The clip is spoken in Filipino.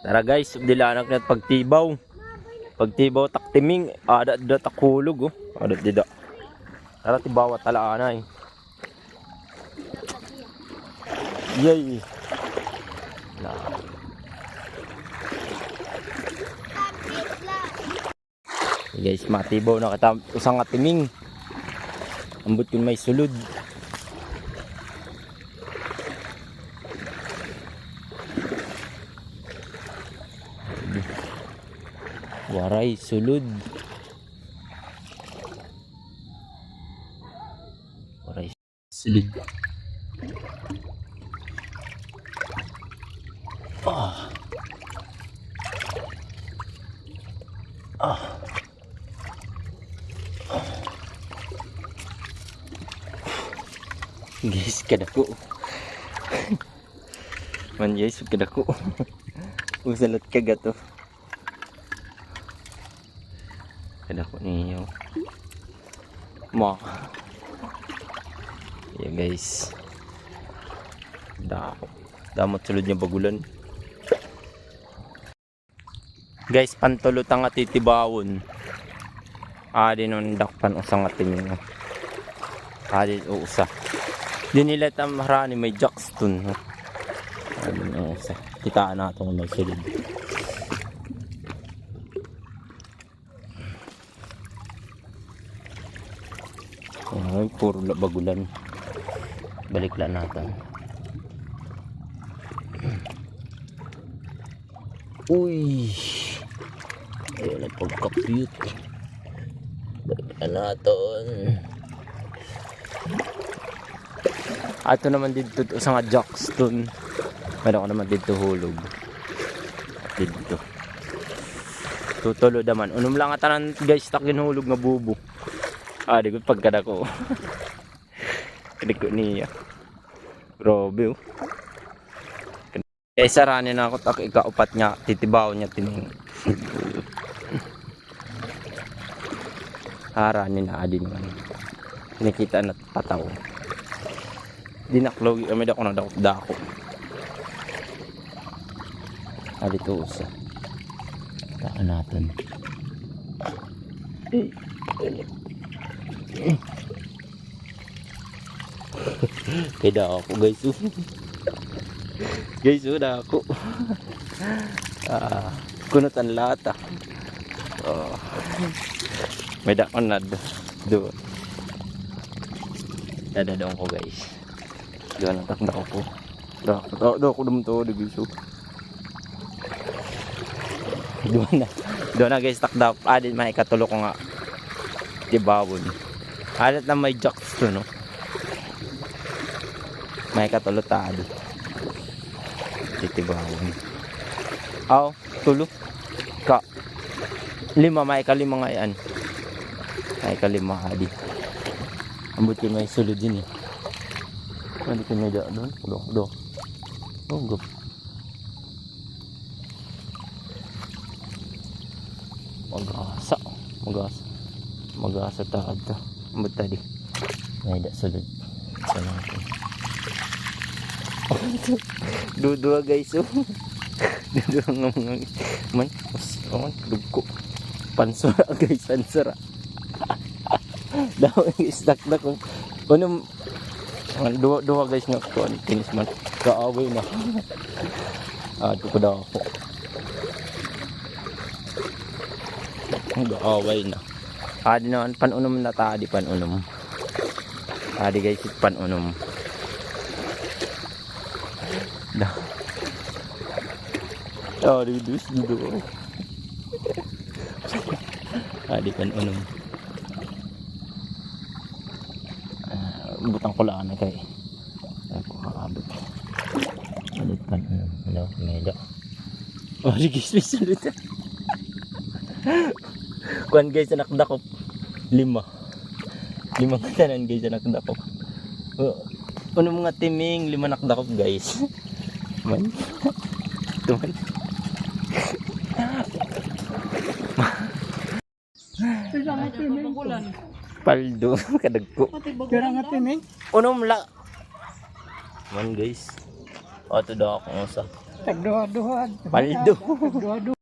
Tara guys, dilanak na pagtibaw. Pagtibaw taktiming, ada da takulog oh. Ada dida. Tara tibawa talaanay. Yay. Na. Guys, matibaw na kita usang atiming. Ambot yun may sulod. Waray, sulod. Waray, sulod. Ah. Ah. Guys, kadako. Man guys, kadako. Usalat ka gato. Kadako ninyo. Ma. Yeah guys. Dako. Damot sulod niya bagulan. Guys, pantulutang at titibawon. Adi nun dakpan usang atin yun. Adi usa. Di nila tamharani may jackstone. Adi na usa. Kitaan natin kung may sulod. Ay, puro la- bagulan. Balik lang natin. Uy! Ayun ang pagka-cute. Balik lang natin. Ato naman dito to sa nga jackstone. Meron ko naman dito hulog. Dito. Tutulo naman. Unom lang atanan guys tak ginhulog nga bubo. Ah, di ko pagkada ko. Kadi ko niya. Grabe oh. Kaya saranin na ako tak ikaupat niya. Titibaw niya tining. Haranin na adin man. Nakita na pataw. Dinaklaw kami dako na dako dako. Ah, dito usa. Taan natin. Kaya ako guys. guys, udah ako. ah, kunot ang lata. Oh. May dakon na do. do. Dadadong ko guys. Doon ang takda ko po. Do, do ako dum to, di guys. Doon na. Doon na guys, takda. Adin may katulo ko nga. Dibawon. Alat na may jocks to, no? May katulo tado. Titibawon. Aw, tulo. Ka. Lima, may kalima nga yan. May kalima, adi. Ambot yung may sulod din eh. Ano ko may da doon? Do, do. Oh, go. Magasa. Magasa. Taad to. Ambot tadi. May da sulod. Sa natin. Dudua guys oh. Dudua nga mga man. Mas, oh, man. Dugko. Pansura guys. Pansura. Daw istak na kung ano dua dua guys nga ko tinis man kaaway na. ah, ko daw ako. Kaaway na. Adi naman panunom na ta, adi panunom. Adi guys, panunom. Da. Oh, di dus dito. Adi panunom. Ah, butang ko lang na kay. Ay ko kakabot. Salit panunom. Hello, medyo. Oh, di guys, may salit. Kuan guys, anak dakop. Lima. Lima nga tanan guys, anak dakop. Oh, ano mga timing, lima anak dakop guys. Man. Ito man. Paldo, kadagko. Kira nga timing. Unom la. Man guys. O, ito daw akong usa. Tagduha-duha. Paldo.